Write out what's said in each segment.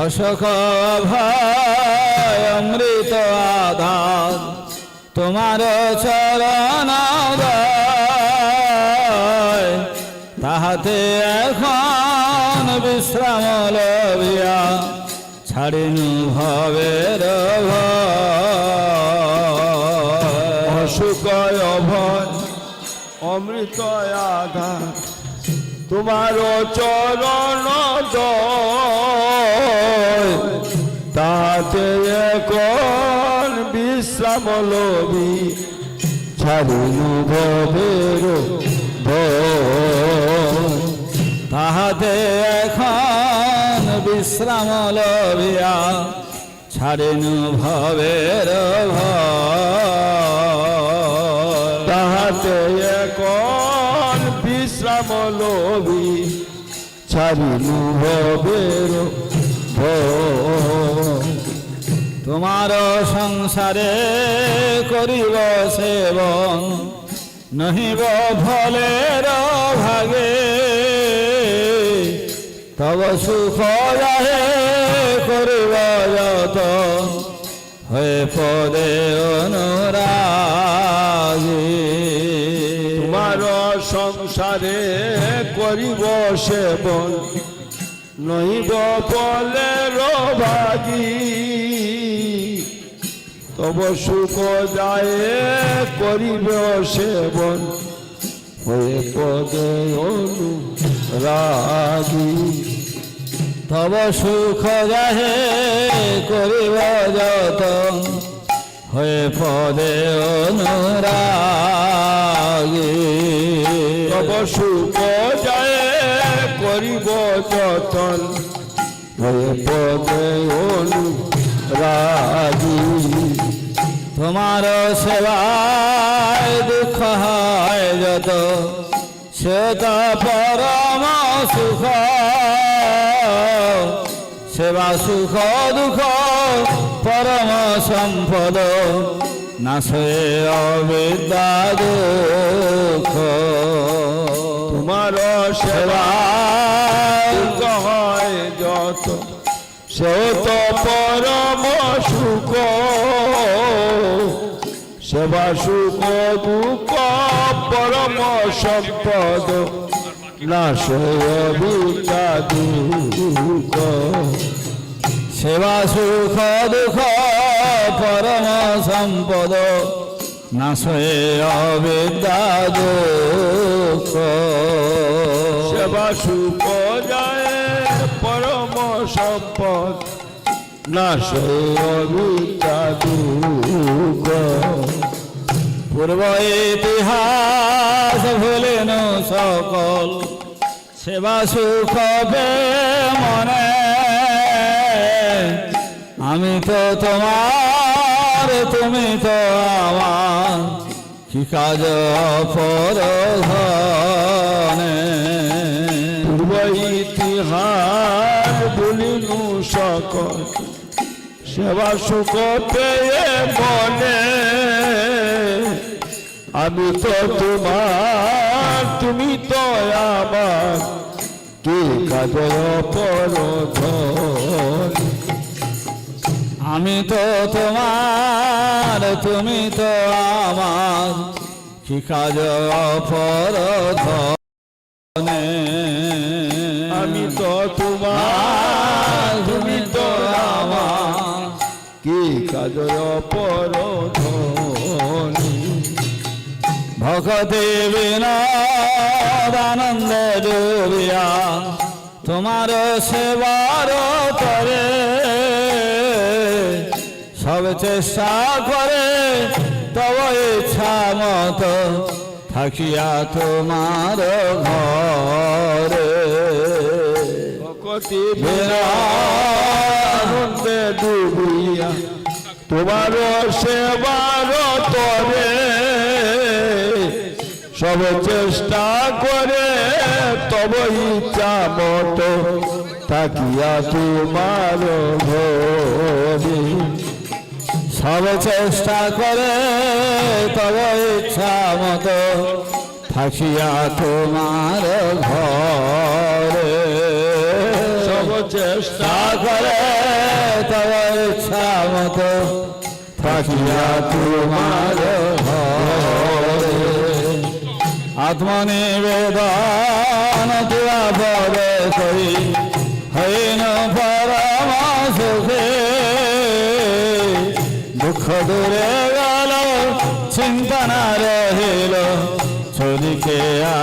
অশোক ভয় অমৃত আধার, তোমার চরণ তাহাতে এখন বিশ্রাম লবিয়া ছাড়িনু ভবের ভয়। অসুকয় অভয়, অমৃত আধার তোমার চরণ তাতে এখন বিশ্রাম লবি ছাড়িনু ভবের তাহাতে এখন বিশ্রাম লবিয়া ছাড়িনু ভবের ভয়। তাহাতে এখন বিশ্রাম লবি ছাড়িনু ভবের। তোমার সংসারে করিব সেবন, নহিব ফলের ভাগে তব সুখ যাহে করিব যত হয়ে পদে অনুরাগী সংসারে করিব সেবন নহিব বলে ভাগি তব সুখ যায় করিব সেবন হয়ে পদে অনুরাগী। তব সুখ যাহে করিব যত। হয়ে পদে অনুরাগী। তব সুখ যায়, করিব যতন। হয়ে পদে অনুরাগী, তোমার সেবায় দুঃখ হয় যত। সে তো পরম সুখ। সেবা সুখ দুঃখ, পরম সম্পদ। নাশে অবিদ্যা দুঃখ। তোমার সেবা হয় যত সে তো পরম সুখ। সেবা সুখ দুঃখ পরম সম্পদ। না সে অবিদ্যা দুঃখ। সেবা সুখ দুঃখ পরম সম্পদ নাশে অবিদ্যা দুঃখ। সেবা পরম সম্পদ না অবিদ্যা দুঃখ। পূর্ব ইতিহাস ভুলেন সকল সেবা সুখ মনে। আমি তো তোমার তুমি তো আমার কি কাজ পূর্ব ইতিহাস বলিনু সকল, সেবা সুখ পেয়ে মনে। আমি তো তোমার, তুমি তো আমার, কি কাজ পরধন আমি তো তোমার তুমি তো আমার। কি কাজ অপরধনে? আমি তো তোমার তুমি তো আমার। কি কাজ পরধনী ভকতি বিনোদ আনন্দে ডুবিয়া তোমার সেবার করে সব চেষ্টা করে তব ইচ্ছা মতো থাকিয়া তোমার ঘরে। ভকতি আনন্দে ডুবিয়া তোমার সেবার তরে সব চেষ্টা করে তব ইচ্ছা মতো থাকিয়া তোমার ঘরে। সব চেষ্টা করে তব ইচ্ছা মতো থাকিয়া তোমার ঘরে। সব চেষ্টা করে তব ইচ্ছা মতো থাকিয়া তোমার ঘরে। আত্মনিবেদন তুয়া পরে করি হইন পরম দুঃখ দূরে গেল চিন্তা না রহিল চলিকে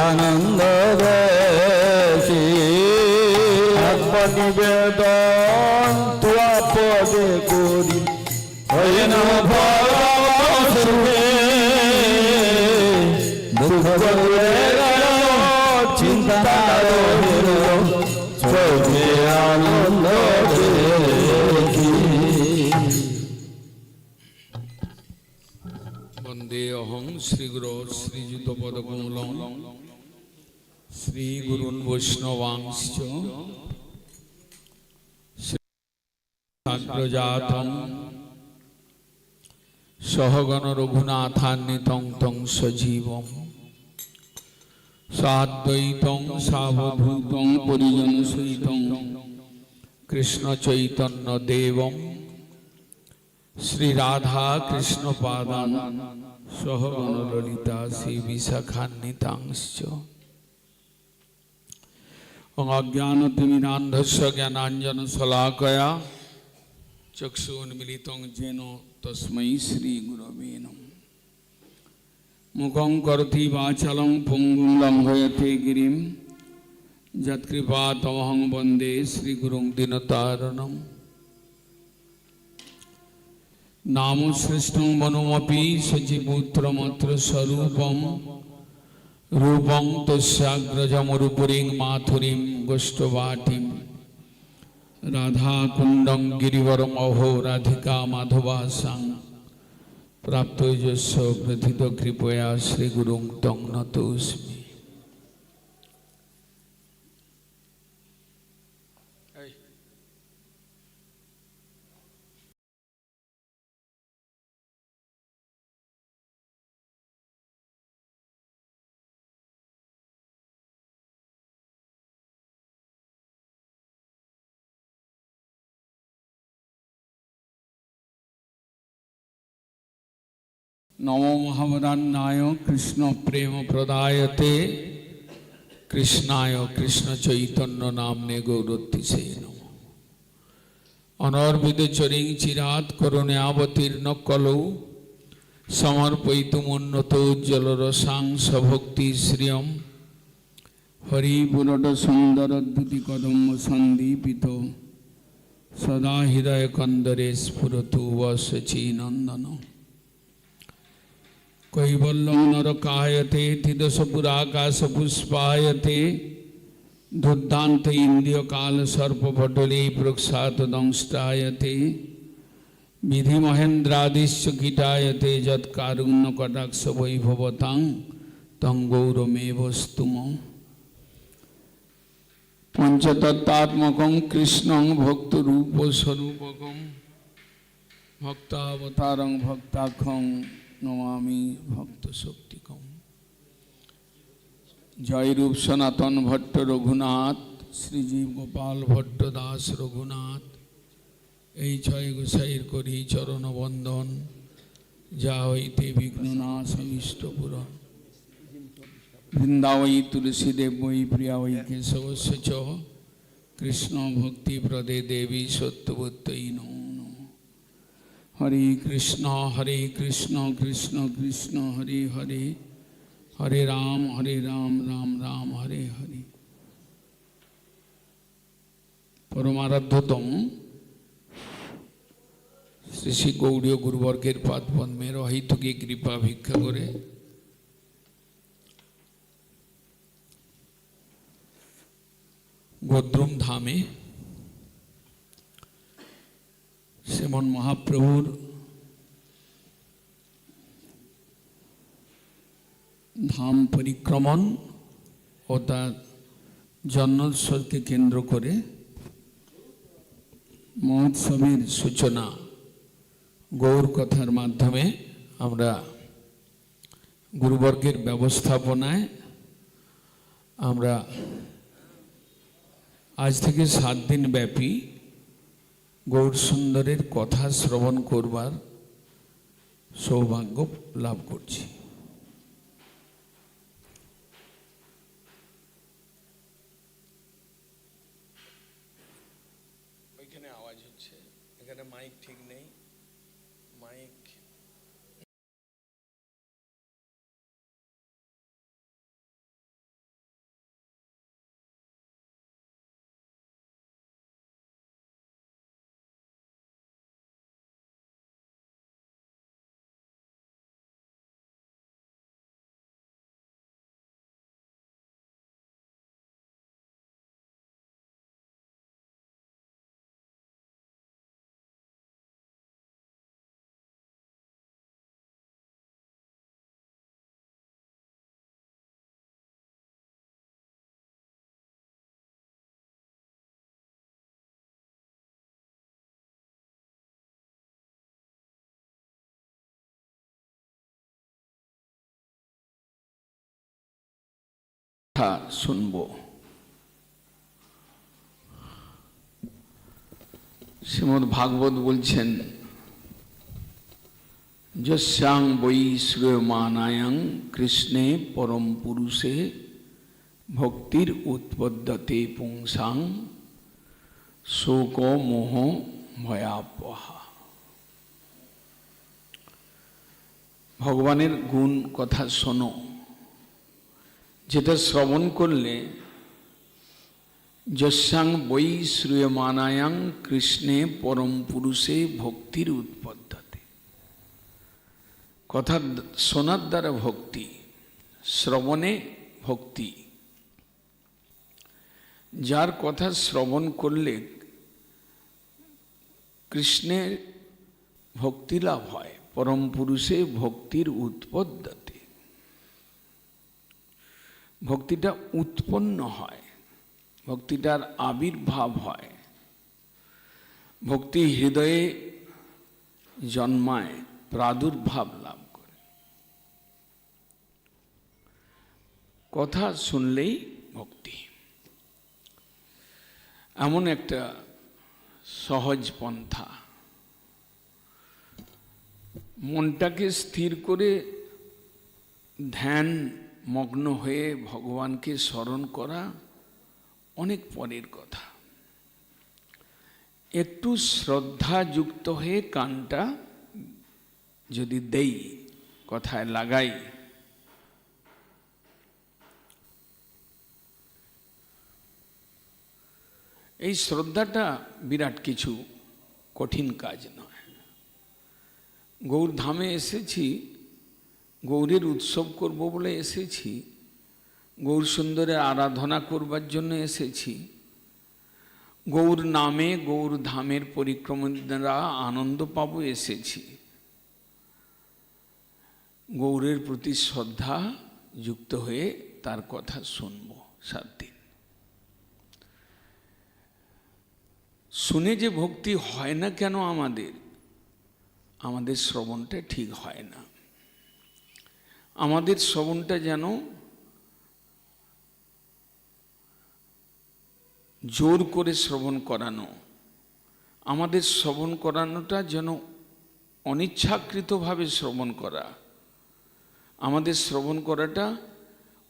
আনন্দ দেখি। আত্মনিবেদন তোয়া পদে করি হইন সুখে। দুঃখ বৈষ্ণবাংশ সাগ্রজাতং সহগণ রঘুনাথান্বিতং তং সজীবম সাবভূতং পরিজন সহিতং কৃষ্ণ চৈতন্য দেবম শ্রী রাধা কৃষ্ণ পাদান সহ ললিতা শ্রী বিশাখান্বিতাংশ অজ্ঞানতিমিরান্ধস্য জ্ঞানাঞ্জন শলাকয়া চক্ষুন্মিলিতং যেন তস্मै শ্রী গুরবে নমঃ মুখং করতি বাচলং পুঙ্গুং লঙ্ঘয়তে গিরিম যৎকৃপা তমহং বন্দে শ্রীগুরুং দীনতারণম নাম শ্রেষ্ঠং মনুমপি সচিপুত্রমত্র স্বরূপম রূপং তস্যাগ্রজমরুপুরীং মাথুরীং গোষ্ঠবাটিম রাধাকুণ্ডং গিরিবরম অহো রাধিকা মাধবাসাং। প্রাপ্ত যশ প্রথিত কৃপয়া শ্রীগুরুং তং নতোস্মি। নমো মহাবরান্নায় কৃষ্ণ প্রেম প্রদায়তে কৃষ্ণায় কৃষ্ণ চৈতন্য নামনে গৌরত্তিসে নম অনর্বিত চরিং চিরাত করুণে অবতীর্ণ কলৌ সমর্পয়িতুমুন্নত উজ্জ্বল রসাং সভক্তি শ্রিয়ম হরি পুরট সুন্দর দ্যুতি কদম্ব সন্দীপিত সদা হৃদয় কন্দরে স্ফুরতু বসচি নন্দন কৈবল্যং নরকায়তে তিদশপুরাকাশ পুষ্পায়তে দুর্দান্ত ইন্দ্রিয় কাল সর্পপটলে প্রক্ষাত দংষ্টায়তে বিধি মহেন্দ্রাদিশ্চ কীটায়তে যৎকারুণ্য কটাক্ষ বৈভবতাং তং গৌরমেব নমামি ভক্ত শক্তিকম জয়রূপ সনাতন ভট্ট রঘুনাথ শ্রীজীব গোপাল ভট্ট দাস রঘুনাথ, এই ছয় গোসাইয়ের করি চরণ বন্দন, যা হইতে বিঘ্ন নাশ অমিষ্ট পূরণ। বৃন্দাবই তুলসীদেব বই প্রিয়া কেশবস্য চ, কৃষ্ণ ভক্তি প্রদে দেবী সত্যবত্যই নমঃ হরে কৃষ্ণ হরে কৃষ্ণ কৃষ্ণ কৃষ্ণ, হরে হরে। হরে রাম হরে রাম রাম রাম, হরে হরে। পরমারাধ্যতম শ্রী শ্রী গৌড়ীয় গুরুবর্গের পাদ পদ্মের অহিতকে কৃপা ভিক্ষা করে। গোদ্রুম ধামে শ্রীমন মহাপ্রভুর ধাম পরিক্রমণ ও তার জন্মোৎসবকে কেন্দ্র করে মহোৎসবের সূচনা, গৌর কথার মাধ্যমে আমরা গুরুবর্গের ব্যবস্থাপনায় আমরা আজ থেকে সাত দিন ব্যাপী গৌর সুন্দরের কথা শ্রবণ করবার সৌভাগ্য লাভ করছি। কথা শুনব। শ্রীমদ ভাগবত বলছেন, যস্যাং বৈ শ্রেয়মানায়াং কৃষ্ণে পরম পুরুষে ভক্তির উৎপদ্যতে পুংসাং শোক মোহ ভয়াপহা। ভগবানের গুণ কথা শোনো। যেটা শ্রবণ করলে যস্যাং বৈ শ্রূয়মানায়াং কৃষ্ণে পরম পুরুষে ভক্তির উৎপদ্যতে কথা শোনার দ্বারা ভক্তি শ্রবণে ভক্তি যার কথা শ্রবণ করলে কৃষ্ণের ভক্তি লাভ হয় পরম পুরুষে ভক্তির উৎপদ্যতে ভক্তিটা উৎপন্ন হয়, ভক্তিটার আবির্ভাব হয়। ভক্তি হৃদয়ে জন্মায়, প্রাদুর্ভাব লাভ করে। কথা শুনলেই ভক্তি। এমন একটা সহজ পন্থা। মনটাকে স্থির করে ধ্যান মগ্ন হয়ে ভগবানকে স্মরণ করা অনেক পরের কথা। একটু শ্রদ্ধাযুক্ত হয়ে কানটা যদি দেই, কথায় লাগাই। এই শ্রদ্ধাটা বিরাট কিছু কঠিন কাজ নয়। গৌর ধামে এসেছি গৌরের উৎসব করব বলে এসেছি, গৌর সুন্দরের আরাধনা করবার জন্য এসেছি। গৌর নামে গৌর ধামের পরিক্রমা আনন্দ পাব এসেছি। গৌরের প্রতি শ্রদ্ধা যুক্ত হয়ে তার কথা শুনব সাত দিন। শুনে যে ভক্তি হয় না কেন আমাদের আমাদের শ্রবণটা ঠিক হয় না। আমাদের শ্রবণটা যেন জোর করে শ্রবণ করানো, আমাদের শ্রবণ করানোটা যেন অনিচ্ছাকৃতভাবে শ্রবণ করা, আমাদের শ্রবণ করাটা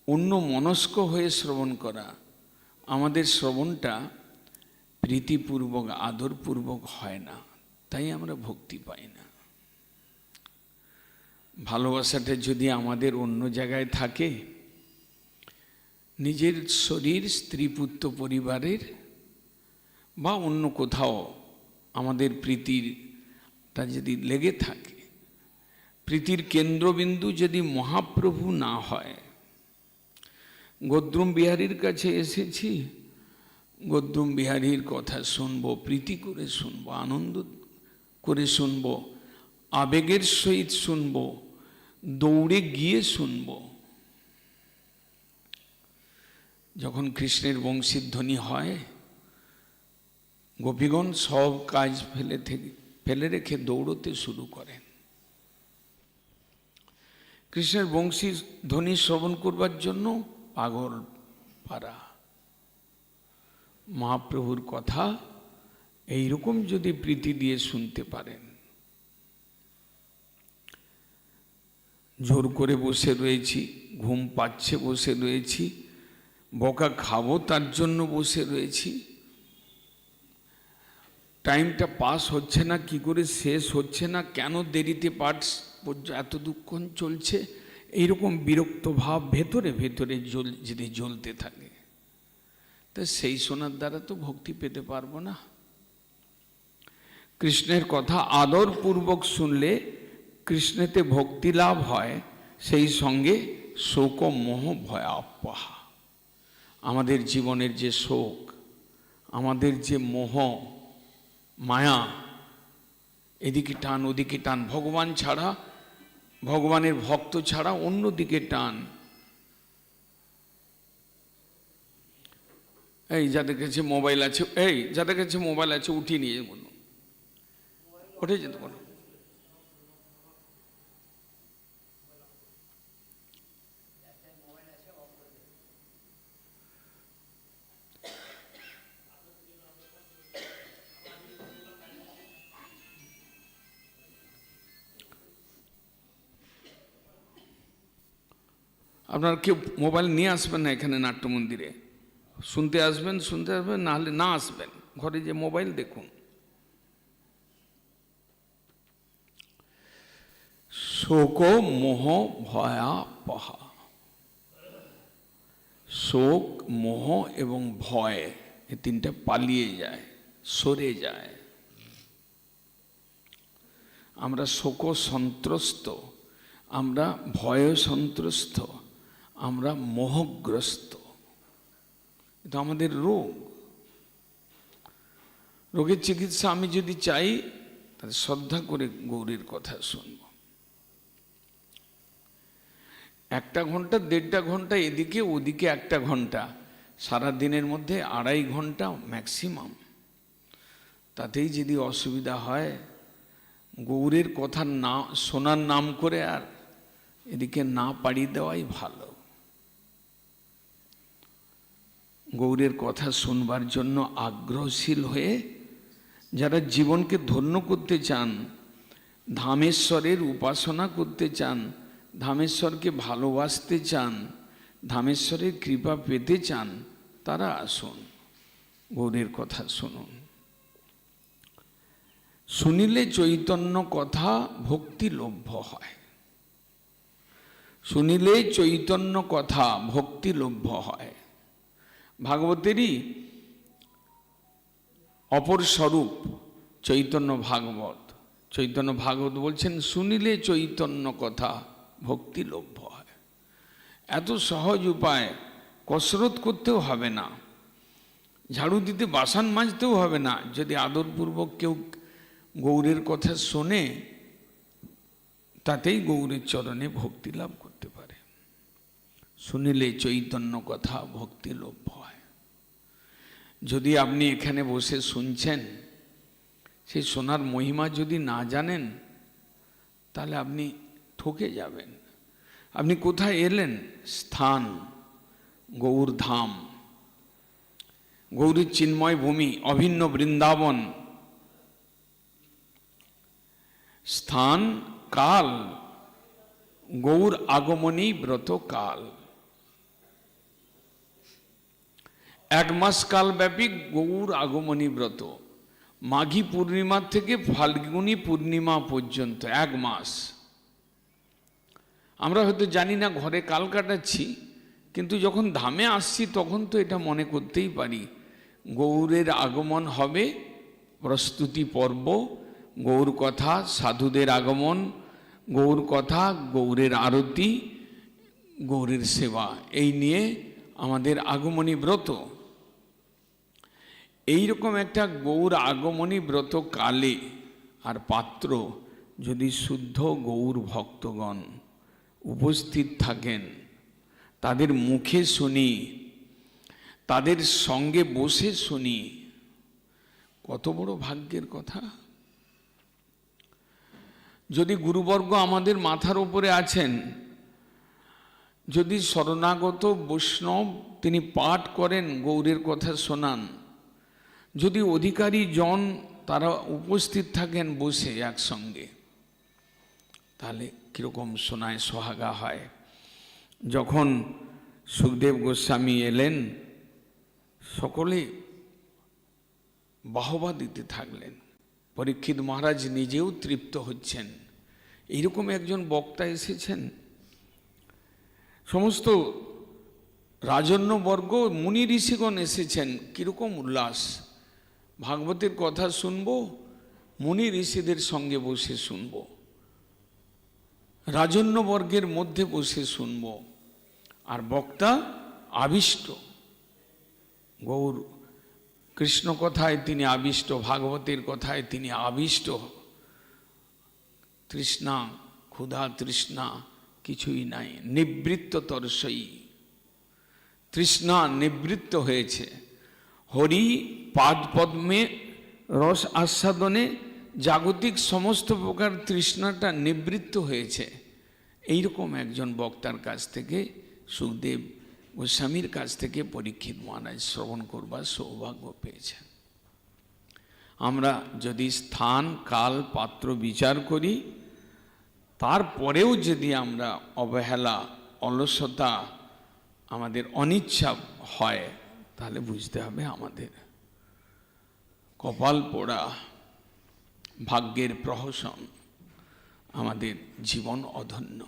অন্য মনস্ক হয়ে শ্রবণ করা, আমাদের শ্রবণটা প্রীতিপূর্বক, আদরপূর্বক হয় না, তাই আমরা ভক্তি পাই না। ভালোবাসাটা যদি আমাদের অন্য জায়গায় থাকে, নিজের শরীর, স্ত্রী, পুত্র, পরিবারের বা অন্য কোথাও আমাদের প্রীতির তা যদি লেগে থাকে, প্রীতির কেন্দ্রবিন্দু যদি মহাপ্রভু না হয়, গদ্রুম বিহারীর কাছে এসেছি, গদ্রুম বিহারীর কথা শুনব, প্রীতি করে শুনব, আনন্দ করে শুনব, আবেগের সহিত শুনব দৌড়ে গিয়ে শুনব। যখন কৃষ্ণের বংশীর ধ্বনি হয়, গোপীগণ সব কাজ ফেলে থেকে, ফেলে রেখে দৌড়তে শুরু করেন। কৃষ্ণের বংশী ধ্বনি শ্রবণ করবার জন্য পাগল পারা মহাপ্রভুর কথা এইরকম যদি প্রীতি দিয়ে শুনতে পারেন। জোর করে বসে রয়েছি, ঘুম পাচ্ছে বসে রয়েছি, বকা খাব তার জন্য বসে রয়েছি। টাইমটা পাস হচ্ছে না, কি করে শেষ হচ্ছে না, কেন দেরিতে পর্য- এত দুক্ষণ চলছে? এইরকম বিরক্ত ভাব ভেতরে ভেতরে জল যদি জ্বলতে থাকে। তা সেই শোনার দ্বারা তো ভক্তি পেতে পারব না। কৃষ্ণের কথা আদরপূর্বক শুনলে কৃষ্ণেতে ভক্তি লাভ হয়, সেই সঙ্গে শোক মোহ ভয় আপাহা আমাদের জীবনের যে শোক, আমাদের যে মোহ, মায়া, এদিকে টান, ওদিকে টান, ভগবান ছাড়া, ভগবানের ভক্ত ছাড়া অন্যদিকে টান। এই, যাদের কাছে মোবাইল আছে, এই, যাদের কাছে মোবাইল আছে, উঠিয়ে নিয়ে বলুন। উঠে যেতে বলো আপনারা কেউ মোবাইল নিয়ে আসবেন না এখানে নাট্য মন্দিরে শুনতে আসবেন শুনতে আসবেন, না হলে না আসবেন। ঘরে যে মোবাইল দেখুন। শোক, মোহ, ভয়া, পহা। শোক, মোহ এবং ভয় এ তিনটা পালিয়ে যায়, সরে যায়। আমরা শোক সন্ত্রস্ত আমরা ভয় সন্ত্রস্ত আমরা মোহগ্রস্ত। এটা আমাদের রোগ। রোগের চিকিৎসা আমি যদি চাই, তাহলে শ্রদ্ধা করে গৌরীর কথা শুনব। একটা ঘণ্টা, দেড়টা ঘণ্টা, এদিকে, ওদিকে একটা ঘণ্টা সারা দিনের মধ্যে আড়াই ঘণ্টা ম্যাক্সিমাম। তাতেই যদি অসুবিধা হয়, গৌরের কথা না, শোনার নাম করে আর এদিকে না পাড়িয়ে দেওয়াই ভালো। গৌরের কথা শুনবার জন্য আগ্রহশীল হয়ে যারা জীবনকে ধন্য করতে চান, ধামেশ্বরের উপাসনা করতে চান, ধামেশ্বরকে ভালোবাসতে চান, ধামেশ্বরের কৃপা পেতে চান, তারা আসুন। গৌরের কথা শুনুন। শুনিলে চৈতন্য কথা ভক্তি লভ্য হয়। শুনিলে চৈতন্য কথা ভক্তি লভ্য হয়। ভাগবতেরই অপর স্বরূপ চৈতন্য ভাগবত। চৈতন্য ভাগবত বলছেন, শুনিলে চৈতন্য কথা ভক্তি লভ্য হয়। এত সহজ উপায় কসরত করতেও হবে না। ঝাড়ু দিতে বাসন মাজতেও হবে না। যদি আদরপূর্বক কেউ গৌরের কথা শোনে, তাতেই গৌরের চরণে ভক্তি লাভ করতে পারে। শুনিলে চৈতন্য কথা ভক্তি লভ্য হয় যদি আপনি এখানে বসে শুনছেন, সেই শোনার মহিমা যদি না জানেন, তাহলে আপনি ঠকে যাবেন। আপনি কোথায় এলেন? স্থান গৌর ধাম গৌরীর চিন্ময় ভূমি, অভিন্ন বৃন্দাবন। স্থান, কাল। গৌর আগমনী ব্রত কাল এক মাস কালব্যাপী গৌর আগমনী ব্রত। মাঘী পূর্ণিমা থেকে ফাল্গুনী পূর্ণিমা পর্যন্ত, এক মাস। আমরা হয়তো জানি না ঘরে কাল কাটাচ্ছি, কিন্তু যখন ধামে আসছি তখন তো এটা মনে করতেই পারি। গৌরের আগমন হবে, প্রস্তুতি পর্ব, গৌর কথা, সাধুদের আগমন, গৌর কথা, গৌরের আরতি, গৌরের সেবা, এই নিয়ে আমাদের আগমনী ব্রত। এই রকম একটা গৌর আগমনী ব্রত কালে আর পাত্র যদি শুদ্ধ গৌর ভক্তগণ উপস্থিত থাকেন, তাদের মুখে শুনি, তাদের সঙ্গে বসে শুনি, কত বড় ভাগ্যের কথা। যদি গুরুবর্গ আমাদের মাথার উপরে আছেন, যদি শরণাগত বৈষ্ণব তিনি পাঠ করেন গৌরের কথা শোনান যদি অধিকারী জন তারা উপস্থিত থাকেন বসে একসঙ্গে, তাহলে কীরকম শোনায় সোহাগা হয়। যখন সুখদেব গোস্বামী এলেন, সকলে বাহবা দিতে থাকলেন। পরীক্ষিত মহারাজ নিজেও তৃপ্ত হচ্ছেন। এইরকম একজন বক্তা এসেছেন। সমস্ত রাজন্যবর্গ, মুনি ঋষিগণ এসেছেন। কীরকম উল্লাস। ভাগবতের কথা শুনব, মুনি ঋষিদের সঙ্গে বসে শুনব, রাজন্যবর্গের মধ্যে বসে শুনব। আর বক্তা আবিষ্ট। গৌর কৃষ্ণ কথায় তিনি আবিষ্ট, ভাগবতের কথায় তিনি আবিষ্ট। তৃষ্ণা, ক্ষুধা, তৃষ্ণা কিছুই নাই নিবৃত্ত তরসই তৃষ্ণা নিবৃত্ত হয়েছে। হরি, পাদ পদ্মে, রস আস্বাদনে জাগতিক সমস্ত প্রকার তৃষ্ণাটা নিবৃত্ত হয়েছে। এইরকম একজন বক্তার কাছ থেকে, সুখদেব গোস্বামীর কাছ থেকে পরীক্ষিত মহারাজ শ্রবণ করবার সৌভাগ্য পেয়েছেন। আমরা যদি স্থান, কাল, পাত্র বিচার করি, তারপরেও যদি আমরা অবহেলা, অলসতা আমাদের অনিচ্ছা হয় তাহলে বুঝতে হবে আমাদের। কপাল পোড়া ভাগ্যের প্রহসন আমাদের জীবন অধন্য।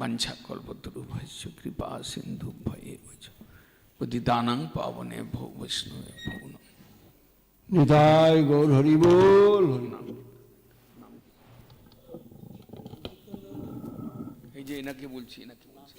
বাঞ্ছা কল্পতরু ভাষ্য কৃপা সিন্ধু ভয়ে পতিতানাং পাবনে ভৌ বৈষ্ণবে ভবন নিতাই গৌর হরি বল এই যে এনাকে বলছি এনাকে বলছি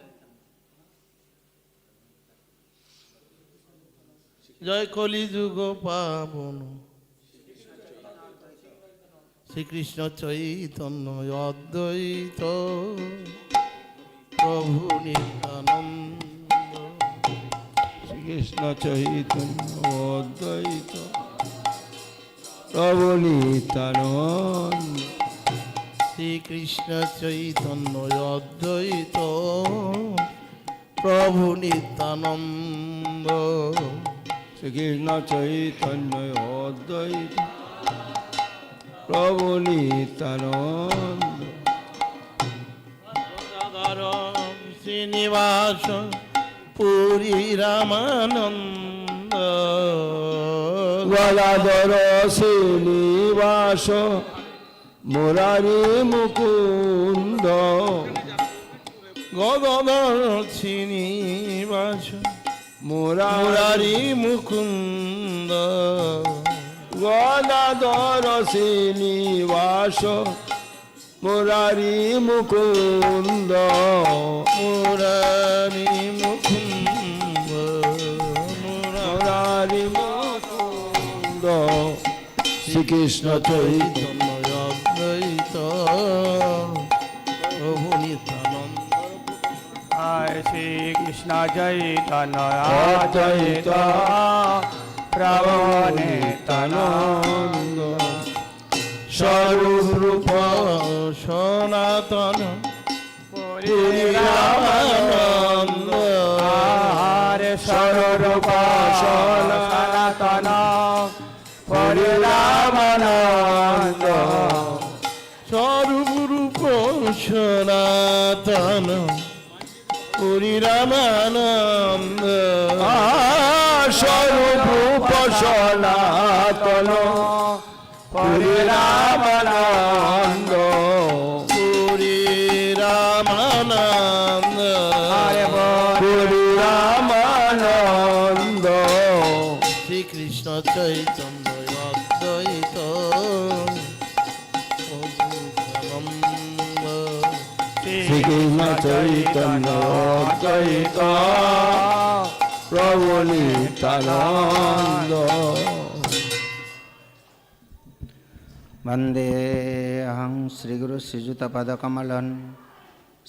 জয় কলি যুগ পাবন। শ্রীকৃষ্ণ চৈতন্য অদ্বৈত। প্রভু নিত্যানন্দ। শ্রীকৃষ্ণ চৈতন্য অদ্বৈত। প্রভু নিত্যানন্দ। শ্রীকৃষ্ণ চৈতন্য অদ্বৈত। প্রভু নিত্যানন্দ। শ্রীকৃষ্ণ চৈতন্য অদ্বৈত? প্রভু নিত্যানন্দ গদাধর শ্রীনিবাস পুরী রামানন্দ। গদাধর শ্রীনিবাস মুরারি মুকুন্দ। গদাধর শ্রীনিবাস মুরারি মুকুন্দ গদাধর শ্রীনিবাস মুরারি মুকুন্দ মুরারি মুকুন্দ মুরারি মুকুন্দ শ্রীকৃষ্ণ চৈতন্য শ্রীকৃষ্ণ চৈতন্য অদ্বৈত প্রভু নিত্যানন্দ স্বরূপ সনাতন পুরী রামানন্দ হরে স্বরূপ সনাতন পরিরামানন্দ। পুরী রামানন্দ স্বরূপ সনাতন। পুরী রামানন্দ হরে বল পুরী রামানন্দ শ্রীকৃষ্ণ চৈতন্য कृष्ण चैतन्य चैत प्रभु नित्यानंद वंदे अहं श्रीगुरुसिजुतपदकमलन्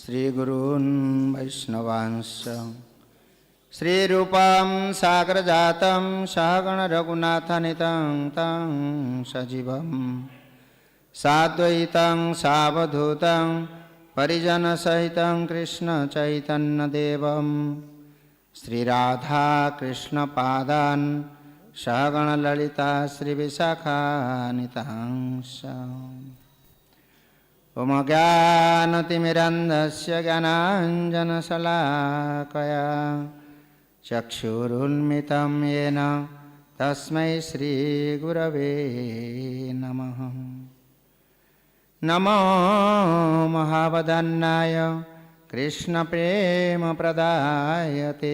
श्रीगुरून् वैष्णवांश्च श्रीरूपां सागरजातं सागणरघुनाथनितं तं सजीवं साद्वैतं सावधूतम् परिजनसहितं कृष्णचैतन्यदेवं श्रीराधाकृष्णपादान् सहगणललिता श्रीविशाखानितांश उमज्ञानतिमिरन्धस्य ज्ञानाञ्जनशलाकया चक्षुरुन्मितं येन तस्मै श्रीगुरवे नमः नमो महावदन्नाय कृष्णप्रेमप्रदायते।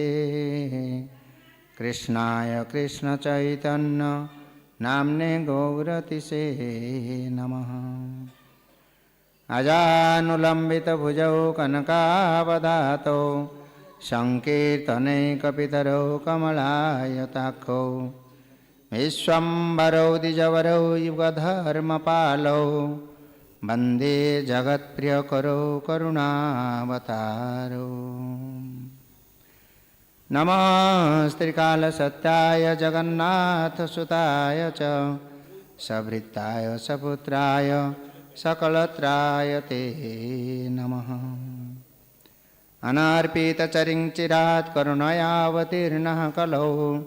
कृष्णाय कृष्णचैतन्य नाम्ने गौरतिसे नमः। अजानुलम्बितभुजौ कनकावदातौ सङ्कीर्तनैकपितरौ कमलायताक्षौ विश्वम्भरौ द्विजवरौ युगधर्मपालौ वन्दे जगत्प्रियकरौ करुणावतारौ। नमस्त्रिकालसत्याय जगन्नाथसुताय च सभृत्ताय सपुत्राय सकलत्राय ते नमः। अनार्पितचरिं चिरात् करुणयावतीर्णः कलौ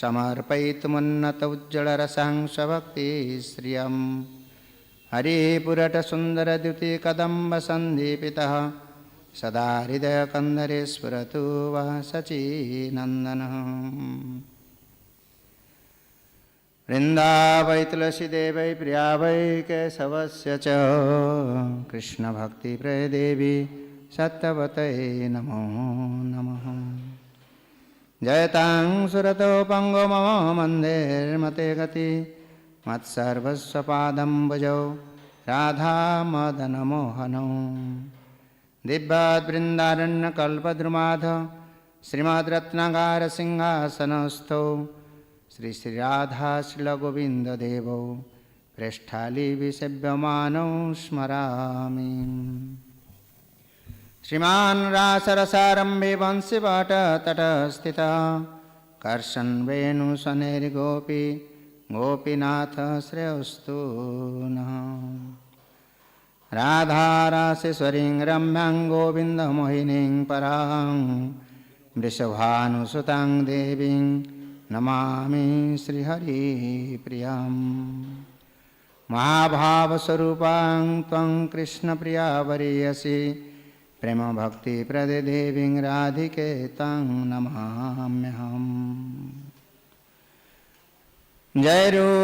समर्पयितुमुन्नत उज्ज्वलरसांशभक्तिश्रियं हरिपुरटसुन्दरद्युतिकदम्बसन्दीपितः सदा हृदयकन्दरे स्फुरतु वः सचीनन्दनः वृन्दावै तुलसीदेवै प्रिया वै केशवस्य च कृष्णभक्तिप्रदेवी सत्यवतै नमो नमः। जयतां सुरतो पङ्गो मम मन्दिर्मते गति मत्सर्वस्वपादम्बुजौ राधामदनमोहनौ। दिव्याद्बृन्दारण्यकल्पद्रुमाध श्रीमद्रत्नगारसिंहासनस्थौ श्री श्रीराधाशिलगोविन्ददेवौ प्रेष्ठालीविसेव्यमानौ स्मरामि। श्रीमान् रासरसारम्भे वंशिवाटतटस्थितः कर्षन् वेणुशनैर्गोपी गोपीनाथ श्रेयस्तु नः। राधारासेश्वरीं रम्यां गोविन्दमोहिनीं परां वृषभानुसुतां देवीं नमामि श्रीहरिप्रियाँ महाभावस्वरूपां त्वं कृष्णप्रिया वरीयसि प्रेमभक्तिप्रदेवीं राधिके तं नमाम्यहम्। जय रू